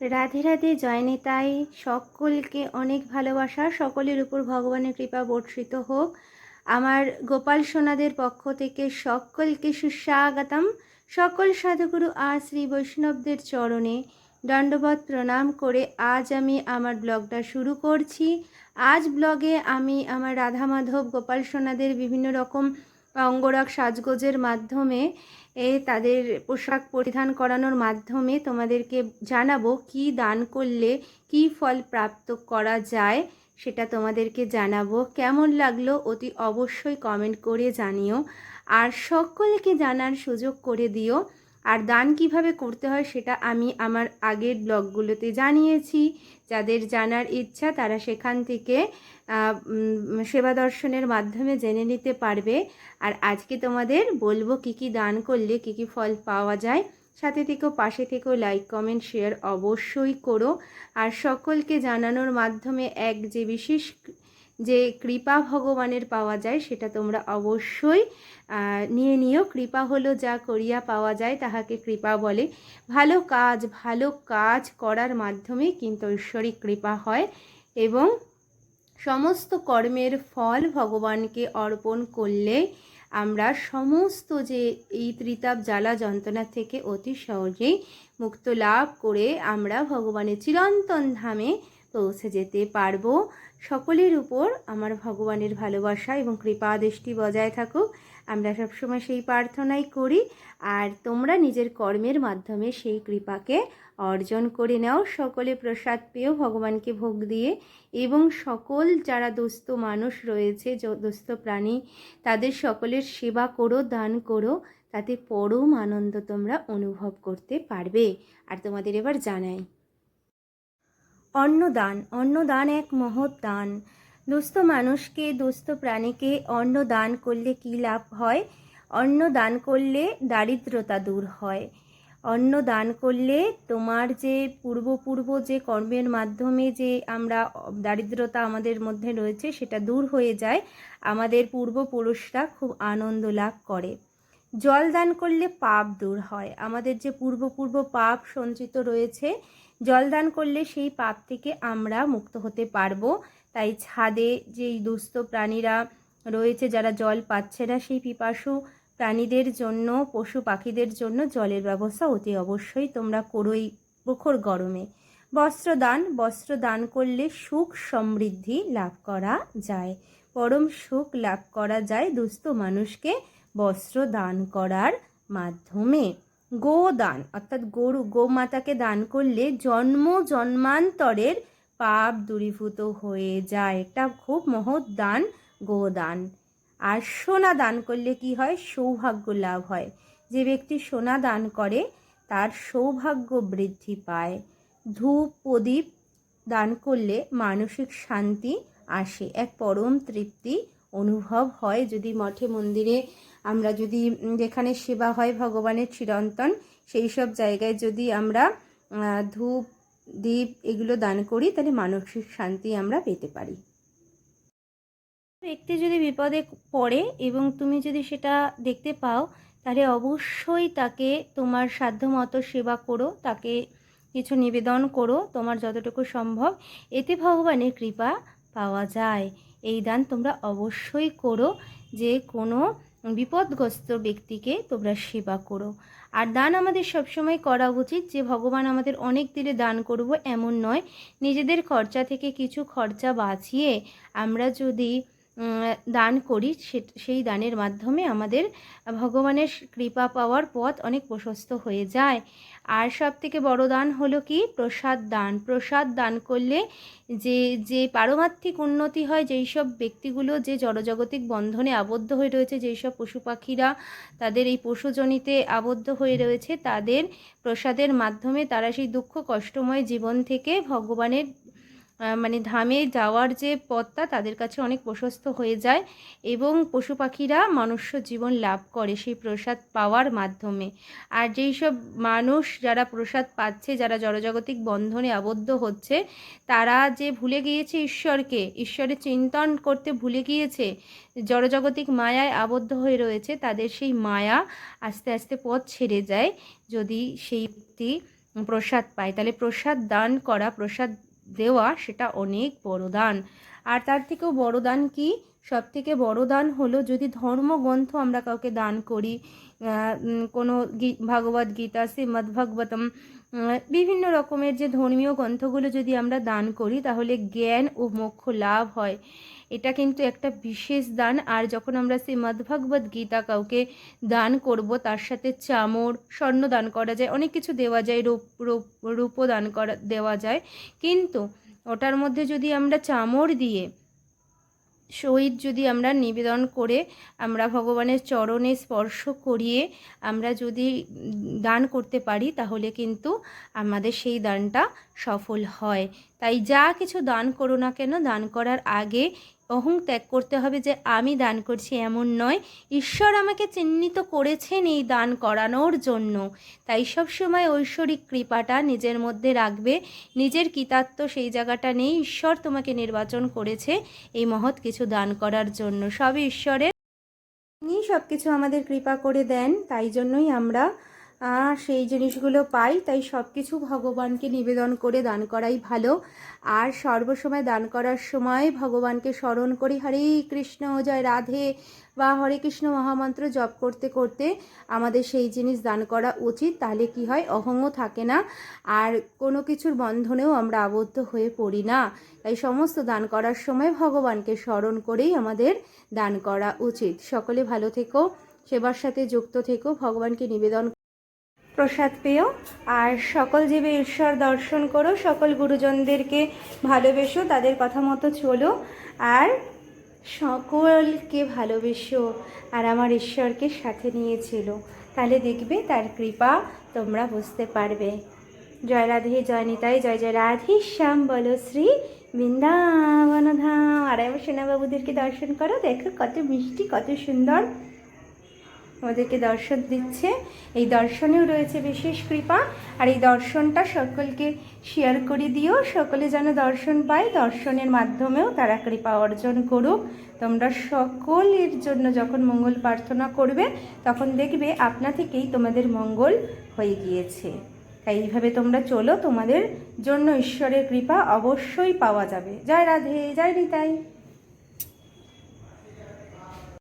রাধে রাধে জয়নিতাই সকলকে অনেক ভালোবাসা। সকলের উপর ভগবানের কৃপা বর্ষিত হোক। আমার গোপাল সোনাদের পক্ষ থেকে সকলকে সুস্বাগতম। সকল সাধুগুরু আর শ্রী বৈষ্ণবদের চরণে দণ্ডবত প্রণাম করে আজ আমি আমার ব্লগটা শুরু করছি। আজ ব্লগে আমি আমার রাধা মাধব গোপাল সোনাদের বিভিন্ন রকম অঙ্গরাগ সাজগোজের মাধ্যমে এ তাদের পোশাক পরিধান করানোর মাধ্যমে তোমাদেরকে জানাব কি দান করলে কি ফল প্রাপ্ত করা যায়, সেটা তোমাদেরকে জানাব। কেমন লাগল অতি অবশ্যই কমেন্ট করে জানিও। আর সকলকে জানার সুযোগ করে দিও। আর দান কীভাবে করতে হয় সেটা আমি আমার আগের ব্লগগুলোতে জানিয়েছি। যাদের জানার ইচ্ছা তারা সেখান থেকে সেবা দর্শনের মাধ্যমে জেনে নিতে পারবে। আর আজকে তোমাদের বলব কি কি দান করলে কি কি ফল পাওয়া যায়। সাথে থেকেও পাশে থেকেও লাইক কমেন্ট শেয়ার অবশ্যই করো। আর সকলকে জানানোর মাধ্যমে এক যে বিশেষ যে কৃপা ভগবানের পাওয়া যায় সেটা তোমরা অবশ্যই নিয়ে নিও। কৃপা হলো যা করিয়া পাওয়া যায় তাহাকে কৃপা বলে। ভালো কাজ ভালো কাজ করার মাধ্যমে কিন্তু ঐশ্বরিক কৃপা হয় এবং সমস্ত কর্মের ফল ভগবানকে অর্পণ করলে আমরা সমস্ত যে এই ত্রিতাপ, জ্বালা, যন্ত্রণা থেকে অতি সহজেই মুক্ত লাভ করে আমরা ভগবানের চিরন্তন ধামে পৌঁছে যেতে পারব। সকলের উপর আমার ভগবানের ভালোবাসা এবং কৃপা দৃষ্টি বজায় থাকুক। আমরা সবসময় সেই প্রার্থনাই করি, আর তোমরা নিজের কর্মের মাধ্যমে সেই কৃপাকে অর্জন করে নাও। সকলে প্রসাদ পেয়েও ভগবানকে ভোগ দিয়ে এবং সকল যারা দুস্থ মানুষ রয়েছে দুস্থ প্রাণী, তাদের সকলের সেবা করো, দান করো, তাতে পরম আনন্দ তোমরা অনুভব করতে পারবে। আর তোমাদের এবার জানাই। অন্নদান অন্নদান এক মহৎ দান। দুস্থ মানুষকে, দুস্থ প্রাণীকে অন্ন দান করলে কী লাভ হয়? অন্ন দান করলে দারিদ্রতা দূর হয়। অন্ন দান করলে তোমার যে পূর্বপূর্ব যে কর্মের মাধ্যমে যে আমরা দারিদ্রতা আমাদের মধ্যে রয়েছে, সেটা দূর হয়ে যায়। আমাদের পূর্বপুরুষরা খুব আনন্দ লাভ করে। জল দান করলে পাপ দূর হয়। আমাদের যে পূর্বপূর্ব পাপ সঞ্চিত রয়েছে জল দান করলে সেই পাপ থেকে আমরা মুক্ত হতে পারব। তাই ছাদে যেই দুস্থ প্রাণীরা রয়েছে, যারা জল পাচ্ছে না, সেই পিপাসু প্রাণীদের জন্য, পশু পাখিদের জন্য জলের ব্যবস্থা অতি অবশ্যই তোমরা করোই প্রখর গরমে। বস্ত্রদান বস্ত্র দান করলে সুখ সমৃদ্ধি লাভ করা যায়। পরম সুখ লাভ করা যায় দুস্থ মানুষকে বস্ত্র দান করার মাধ্যমে। গোদান, অর্থাৎ গরু, গোমাতাকে দান করলে জন্ম জন্মান্তরের পাপ দূরীভূত হয়ে যায়। এটা খুব মহৎ দান, গোদান। আর সোনা দান করলে কি হয়? সৌভাগ্য লাভ হয়। যে ব্যক্তি সোনা দান করে, তার সৌভাগ্য বৃদ্ধি পায়। ধূপ, প্রদীপ দান করলে মানসিক শান্তি আসে, এক পরম তৃপ্তি অনুভব হয় যদি মঠে মন্দিরে আমরা যদি যেখানে সেবা হয় ভগবানের চিরন্তন, সেই সব জায়গায় যদি আমরা ধূপ দ্বীপ এগুলো দান করি, তাহলে মানসিক শান্তি আমরা পেতে পারি। ব্যক্তি যদি বিপদে পড়ে এবং তুমি যদি সেটা দেখতে পাও, তাহলে অবশ্যই তাকে তোমার সাধ্যমতো সেবা করো, তাকে কিছু নিবেদন করো, তোমার যতটুকু সম্ভব। এতে ভগবানের কৃপা পাওয়া যায়। এই দান তোমরা অবশ্যই করো যে কোনো বিপদগ্রস্ত ব্যক্তিকে তোমরা সেবা করো। আর দান আমাদের সবসময় করা উচিত যে ভগবান আমাদের অনেক দিলে দান করব এমন নয়, নিজেদের খরচা থেকে কিছু খরচা বাঁচিয়ে আমরা যদি দান করি সেই দানের মাধ্যমে আমাদের ভগবানের কৃপা পাওয়ার পথ অনেক প্রশস্ত হয়ে যায়। আর সব থেকে বড় দান হলো কি? প্রসাদ দান। প্রসাদ দান করলে যে যে পারমার্থিক উন্নতি হয়, যেই সব ব্যক্তিগুলো যে জড়জগতিক বন্ধনে আবদ্ধ হয়ে রয়েছে, যেই সব পশু পাখিরা তাদের এই পশুজনিতে আবদ্ধ হয়ে রয়েছে, তাদের প্রসাদের মাধ্যমে তারা সেই দুঃখ কষ্টময় জীবন থেকে ভগবানের মানে ধামে যাওয়ার যে পথটা তাদের কাছে অনেক প্রশস্ত হয়ে যায় এবং পশু পাখিরা মনুষ্য জীবন লাভ করে সেই প্রসাদ পাওয়ার মাধ্যমে। আর যেই সব মানুষ যারা প্রসাদ পাচ্ছে, যারা জড়জাগতিক বন্ধনে আবদ্ধ হচ্ছে, তারা যে ভুলে গিয়েছে ঈশ্বরকে, ঈশ্বরের চিন্তন করতে ভুলে গিয়েছে, জড়জাগতিক মায়ায় আবদ্ধ হয়ে রয়েছে, তাদের সেই মায়া আস্তে আস্তে পথ ছেড়ে যায় যদি সেই ব্যক্তি প্রসাদ পায়। তাহলে প্রসাদ দান করা, প্রসাদ দেওয়া সেটা অনেক বড় দান। আর তার থেকেও বড় দান কি? সব থেকে বড় দান হলো যদি ধর্মগ্রন্থ আমরা কাউকে দান করি কোনো ভাগবত গীতা, শ্রীমদ্ ভাগবতম বিভিন্ন রকমের যে ধর্মীয় গ্রন্থগুলো যদি আমরা দান করি, তাহলে জ্ঞান ও মোক্ষ লাভ হয়। এটা কিন্তু একটা বিশেষ দান। আর যখন আমরা শ্রীমদ্ গীতা কাউকে দান করব, তার সাথে চামর, স্বর্ণ দান করা যায়, অনেক কিছু দেওয়া যায়, রূপ রূপ দান করা, দেওয়া যায়। কিন্তু ওটার মধ্যে যদি আমরা চামর দিয়ে, সহিত যদি আমরা নিবেদন করে, আমরা ভগবানের চরণে স্পর্শ করিয়ে আমরা যদি দান করতে পারি, তাহলে কিন্তু আমাদের সেই দানটা সফল হয়। তাই যা কিছু দান করো না কেন, দান করার আগে অহং ত্যাগ করতে হবে যে আমি দান করছি এমন নয়। ঈশ্বর আমাকে চিহ্নিত করেছেন এই দান করানোর জন্য। তাই সব সময় ঐশ্বরিক কৃপাটা নিজের মধ্যে রাখবে। নিজের কৃতার্থ সেই জায়গাটা নেই। ঈশ্বর তোমাকে নির্বাচন করেছে এই মহৎ কিছু দান করার জন্য। সবই ঈশ্বরের। তিনি সব কিছু আমাদের কৃপা করে দেন। তাই জন্যই আমরা সেই জিনিসগুলো পাই, তাই সব কিছু ভগবানকে নিবেদন করে দান করাই ভালো। আর সর্বসময় দান করার সময় ভগবানকে স্মরণ করি, হরে কৃষ্ণ, জয় রাধে বা হরে কৃষ্ণ মহামন্ত্র জপ করতে করতে আমাদের সেই জিনিস দান করা উচিত। তাহলে কি হয়, অহংও থাকে না। আর কোনো কিছুর বন্ধনেও আমরা আবদ্ধ হয়ে পড়ি না। তাই সমস্ত দান করার সময় ভগবানকে স্মরণ করেই আমাদের দান করা উচিত। সকলে ভালো থেকো, সেবার সাথে যুক্ত থেকো, ভগবানকে নিবেদন প্রসাদ পেও। আর সকল জীবে ঈশ্বর দর্শন করো, সকল গুরুজনদেরকে ভালোবেসো, তাদের কথা মতো চলো। আর সকলকে ভালোবেসো, আর আমার ঈশ্বরকে সাথে নিয়েছিল। তাহলে দেখবে তার কৃপা তোমরা বুঝতে পারবে। জয় রাধে, জয় নিতাই, জয় জয় রাধে, শ্যাম বলো শ্রী বৃন্দাবন ধাম আর আমার সেনাবাবুদেরকে দর্শন করো, দেখো কত মিষ্টি, কত সুন্দর। আমাদেরকে দর্শন দিচ্ছে। এই দর্শনেও রয়েছে বিশেষ কৃপা। আর এই দর্শনটা সকলকে শেয়ার করে দিও। সকলে যেন দর্শন পায়, দর্শনের মাধ্যমেও তারা কৃপা অর্জন করুক। তোমরা সকলের জন্য যখন মঙ্গল প্রার্থনা করবে, তখন দেখবে আপনা থেকেই তোমাদের মঙ্গল হয়ে গিয়েছে। তাই এইভাবে তোমরা চলো, তোমাদের জন্য ঈশ্বরের কৃপা অবশ্যই পাওয়া যাবে। জয় রাধে, জয় নিতাই।